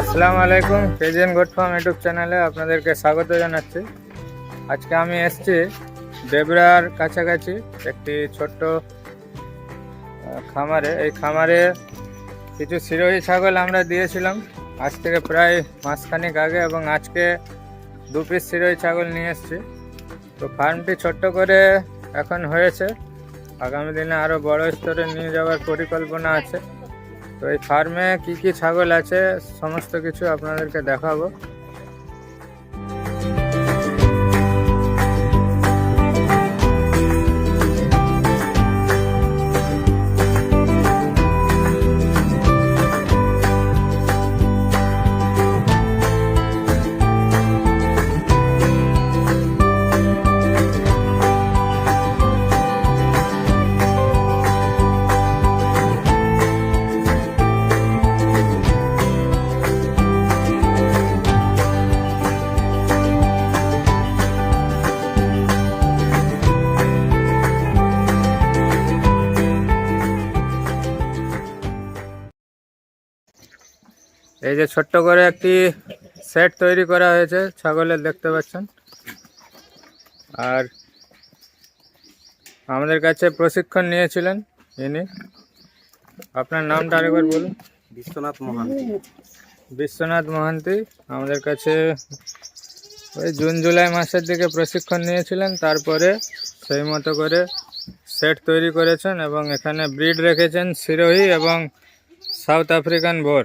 আসসালামু আলাইকুম KGN goat farm YouTube চ্যানেলে আপনাদেরকে স্বাগত জানাচ্ছি। আজকে আমি এসছি দেবরার কাছাকাছি একটি ছোট্ট খামারে। এই খামারে কিছু সিরোহী ছাগল আমরা দিয়েছিলাম। আজ থেকে প্রায় মাসখানেক আগে এবং আজকে দু পিস সিরোহী ছাগল নিয়ে এসেছি। তো ফার্মটি ছোট্ট করে এখন হয়েছে। আগামী দিনে আরও বড় স্তরে নিয়ে যাওয়ার পরিকল্পনা আছে। তো এই ফার্মে কি কি ছাগল আছে সমস্ত কিছু আপনাদেরকে দেখাবো। এই যে ছোট্ট করে একটি সেট তৈরি করা হয়েছে ছাগলের দেখতে পাচ্ছেন। আর আমাদের কাছে প্রশিক্ষণ নিয়েছিলেন ইনি। আপনার নামটা আরেকবার বলুন। বিশ্বনাথ মহান বিশ্বনাথ মহান্তি আমাদের কাছে ওই জুন জুলাই মাসের দিকে প্রশিক্ষণ নিয়েছিলেন তারপরে সেই মতো করে সেট তৈরি করেছেন এবং এখানে ব্রিড রেখেছেন সিরোহি এবং সাউথ আফ্রিকান বোর।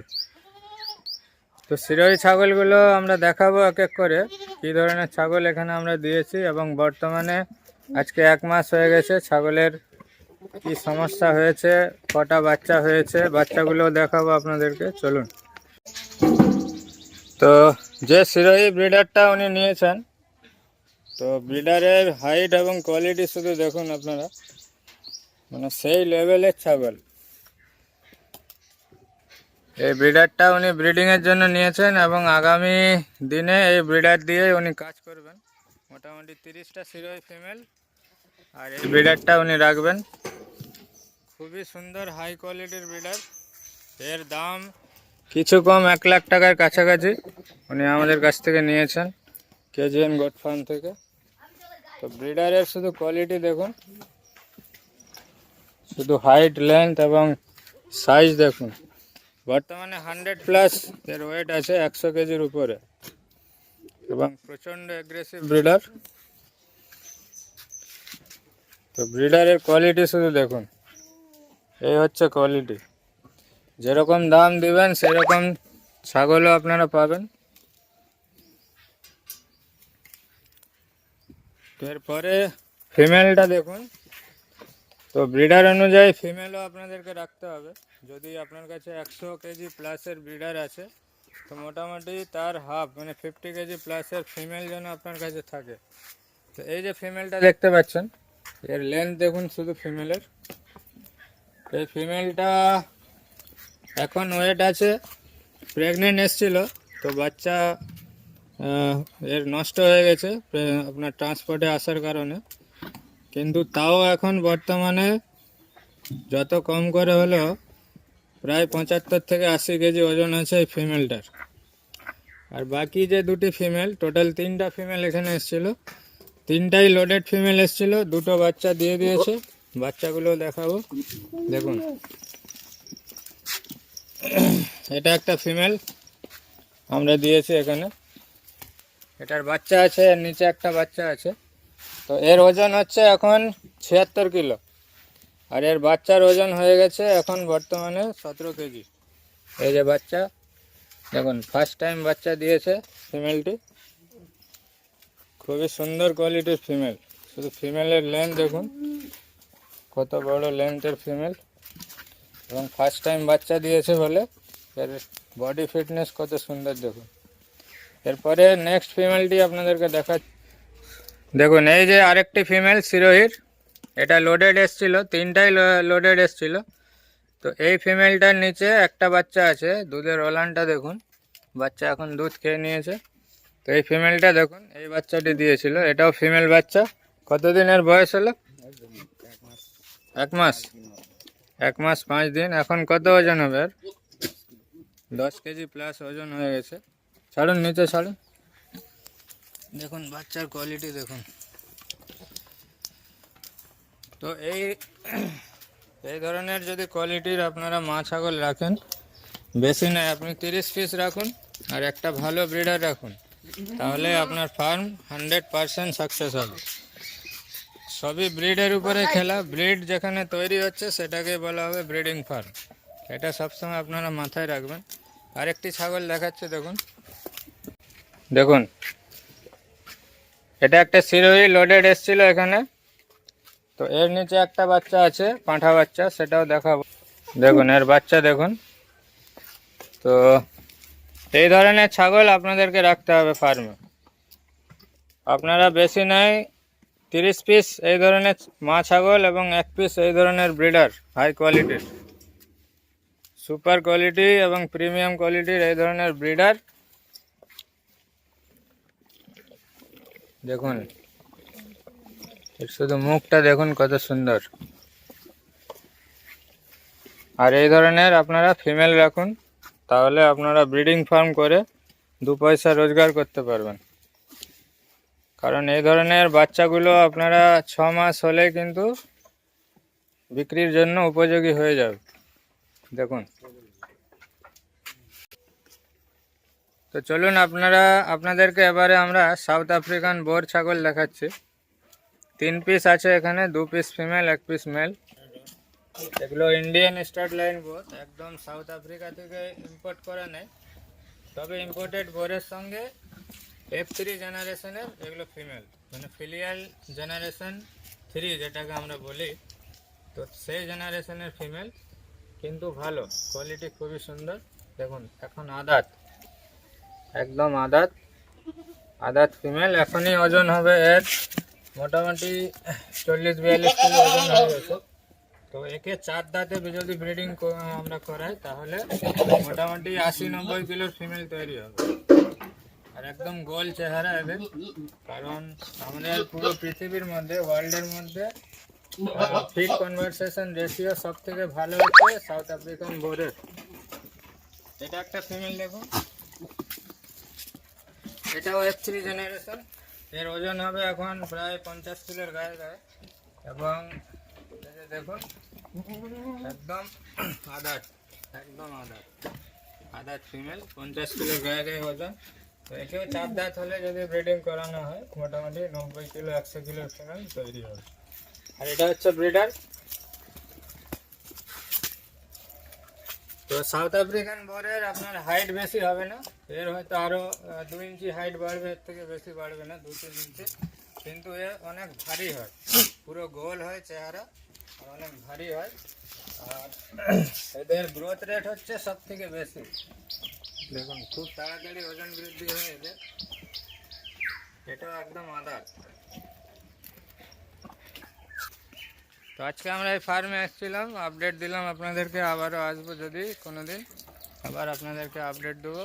তো সিরোহি ছাগলগুলো আমরা দেখাবো এক এক করে, কী ধরনের ছাগল এখানে আমরা দিয়েছি এবং বর্তমানে আজকে এক মাস হয়ে গেছে ছাগলের কি সমস্যা হয়েছে, কটা বাচ্চা হয়েছে বাচ্চাগুলো দেখাবো আপনাদেরকে, চলুন। তো যে সিরোহি ব্রিডারটা উনি নিয়েছেন, তো ব্রিডারের হাইট এবং কোয়ালিটি শুধু দেখুন আপনারা মানে সেই লেভেলের ছাগল। এই ব্রিডারটা উনি ব্রিডিংয়ের জন্য নিয়েছেন এবং আগামী দিনে এই ব্রিডার দিয়ে উনি কাজ করবেন। মোটামুটি তিরিশটা সিরোই ফিমেল আর এই ব্রিডারটা উনি রাখবেন। খুবই সুন্দর হাই কোয়ালিটির ব্রিডার এর দাম কিছু কম এক লাখ টাকার কাছাকাছি উনি আমাদের কাছ থেকে নিয়েছেন, কেজিএন গোট ফার্ম থেকে। তো ব্রিডারের শুধু কোয়ালিটি দেখুন, শুধু হাইট লেন্থ এবং সাইজ দেখুন। বর্তমানে হান্ড্রেড প্লাস এর ওয়েট আছে একশো কেজির উপরে। এবং প্রচণ্ড অ্যাগ্রেসিভ ব্রিডার তো ব্রিডারের কোয়ালিটি শুধু দেখুন। এই হচ্ছে কোয়ালিটি যেরকম দাম দিবেন, সেরকম ছাগলও আপনারা পাবেন। এরপরে ফিমেলটা দেখুন। তো ব্রিডার অনুযায়ী ফিমেলও আপনাদেরকে রাখতে হবে। যদি আপনার কাছে একশো কেজি প্লাসের ব্রিডার আছে, তো মোটামুটি তার হাফ মানে ফিফটি কেজি প্লাসের ফিমেল যেন আপনার কাছে থাকে। তো এই যে ফিমেলটা দেখতে পাচ্ছেন, এর লেন্থ দেখুন শুধু ফিমেলের এই ফিমেলটা এখন ওয়েট আছে প্রেগনেন্ট এসছিল, তো বাচ্চা এর নষ্ট হয়ে গেছে আপনার ট্রান্সপোর্টে আসার কারণে। কিন্তু তাও এখন বর্তমানে যত কম করে হলেও প্রায় পঁচাত্তর থেকে আশি কেজি ওজন আছে এই ফিমেলটার। আর বাকি যে দুটি ফিমেল, টোটাল তিনটা ফিমেল এখানে এসেছিল। তিনটাই লোডেড ফিমেল এসেছিল, দুটো বাচ্চা দিয়ে দিয়েছে। বাচ্চাগুলো দেখাবো। দেখুন। এটা একটা ফিমেল, আমরা দিয়েছি এখানে। এটার বাচ্চা আছে, এর নিচে একটা বাচ্চা আছে। তো এর ওজন হচ্ছে এখন ছিয়াত্তর কিলো। আর এর বাচ্চার ওজন হয়ে গেছে এখন বর্তমানে সতেরো কেজি। এই যে বাচ্চা, দেখুন ফার্স্ট টাইম বাচ্চা দিয়েছে ফিমেলটি খুবই সুন্দর কোয়ালিটির ফিমেল শুধু ফিমেলের লেন্থ দেখুন, কত বড় লেন্থের ফিমেল এবং ফার্স্ট টাইম বাচ্চা দিয়েছে বলে এর বডি ফিটনেস কত সুন্দর দেখুন। এরপরে নেক্সট ফিমেলটি আপনাদেরকে দেখা দেখুন, এই যে আরেকটি ফিমেল সিরোহির এটা লোডেড এসছিল, তিনটাই লোডেড এসছিল। তো এই ফিমেলটার নিচে একটা বাচ্চা আছে, দুধের ওলানটা দেখুন, বাচ্চা এখন দুধ খেয়ে নিয়েছে। তো এই ফিমেলটা দেখুন, এই বাচ্চাটি দিয়েছিল, এটাও ফিমেল বাচ্চা। কতদিনের বয়স হলো? এক মাস। এক মাস, পাঁচ দিন। এখন কত ওজন হবে? আর দশ কেজি প্লাস ওজন হয়ে গেছে। ছাড়ুন, নিচে ছাড়ুন। দেখুন, বাচ্চার কোয়ালিটি দেখুন। তো এই এই ধরনের যদি কোয়ালিটির আপনারা মা ছাগল রাখেন, বেশি নয়, আপনি তিরিশ পিস রাখুন আর একটা ভালো ব্রিডার রাখুন, তাহলে আপনার ফার্ম হান্ড্রেড পারসেন্ট সাকসেস হবে। সবই ব্রিডের উপরে খেলা ব্রিড যেখানে তৈরি হচ্ছে সেটাকে বলা হবে ব্রিডিং ফার্ম এটা সবসময় আপনারা মাথায় রাখবেন। আরেকটি ছাগল দেখাচ্ছে, দেখুন। দেখুন এটা একটা সিরোহি লোডেড এসছিল এখানে। তো এর নিচে একটা বাচ্চা আছে, পাঁঠা বাচ্চা, সেটাও দেখাবো। দেখুন, এর বাচ্চা দেখুন। তো এই ধরনের ছাগল আপনাদেরকে রাখতে হবে ফার্মে আপনারা বেশি নয়, তিরিশ পিস এই ধরনের মা ছাগল এবং এক পিস এই ধরনের ব্রিডার হাই কোয়ালিটির সুপার কোয়ালিটি এবং প্রিমিয়াম কোয়ালিটির এই ধরনের ব্রিডার দেখুন শুধু মুখটা দেখুন কত সুন্দর। আর এই ধরনের আপনারা ফিমেল রাখুন, তাহলে আপনারা ব্রিডিং ফার্ম করে দু পয়সা রোজগার করতে পারবেন। কারণ এই ধরনের বাচ্চাগুলো আপনারা ছ মাস হলে কিন্তু বিক্রির জন্য উপযোগী হয়ে যাবে। দেখুন। তো চলুন আপনারা, আপনাদেরকে এবারে আমরা সাউথ আফ্রিকান বোর ছাগল দেখাচ্ছি। তিন পিস আছে এখানে, দু পিস ফিমেল এক পিস মেল এগুলো ইন্ডিয়ান স্টার্ট লাইন বোর একদম সাউথ আফ্রিকা থেকে ইম্পোর্ট করা নেই তবে ইম্পোর্টেড বোরের সঙ্গে এফ থ্রি জেনারেশনের এগুলো ফিমেল মানে ফিলিয়াল জেনারেশন থ্রি যেটাকে আমরা বলি। তো সেই জেনারেশনের ফিমেল কিন্তু ভালো। কোয়ালিটি খুবই সুন্দর। দেখুন, এখন আদাত। একদম আদাত আদাত ফিমেল এখনই ওজন হবে এর মোটামুটি চল্লিশ, বিয়াল্লিশ কিলো ওজন গেছে তো একে চার দাঁতে যদি ব্রিডিং আমরা করাই, তাহলে মোটামুটি আশি, নব্বই কিলোর ফিমেল তৈরি হবে। আর একদম গোল চেহারা এদের, কারণ আমাদের পুরো পৃথিবীর মধ্যে ওয়ার্ল্ডের মধ্যে ফিট কনভারসেশন রেশিও সব থেকে ভালো হচ্ছে সাউথ আফ্রিকান বোরের এটা একটা ফিমেল দেখুন এটাও এফ থ্রি জেনারেশন। এর ওজন হবে এখন প্রায় পঞ্চাশ কিলোর গায়ে গায়ে। এবং দেখুন, একদম আদার একদম আদার। আদার ফিমেল পঞ্চাশ কিলোর গায়ে গায়ে ওজন। তো একেও চার দাঁত হলে যদি ব্রিডিং করানো হয়, মোটামুটি নব্বই কিলো, একশো কিলোর ফিমেল তৈরি হবে। আর এটা হচ্ছে ব্রিডার তো সাউথ আফ্রিকান বোরের আপনার হাইট বেশি হবে না। এর হয়তো আরও দু ইঞ্চি হাইট বাড়বে এর থেকে বেশি বাড়বে না দু তিন ইঞ্চি। কিন্তু এ অনেক ভারী হয়। পুরো গোল হয় চেহারা আর অনেক ভারী হয়। আর এদের গ্রোথ রেট হচ্ছে সব থেকে বেশি। দেখুন খুব তাড়াতাড়ি ওজন বৃদ্ধি হয় এদের। এটাও একদম আদার তো আজকে আমরা এই ফার্মে এসেছিলাম আপডেট দিলাম আপনাদেরকে, আবারও আসব যদি কোনো দিন আবার আপনাদেরকে আপডেট দেবো।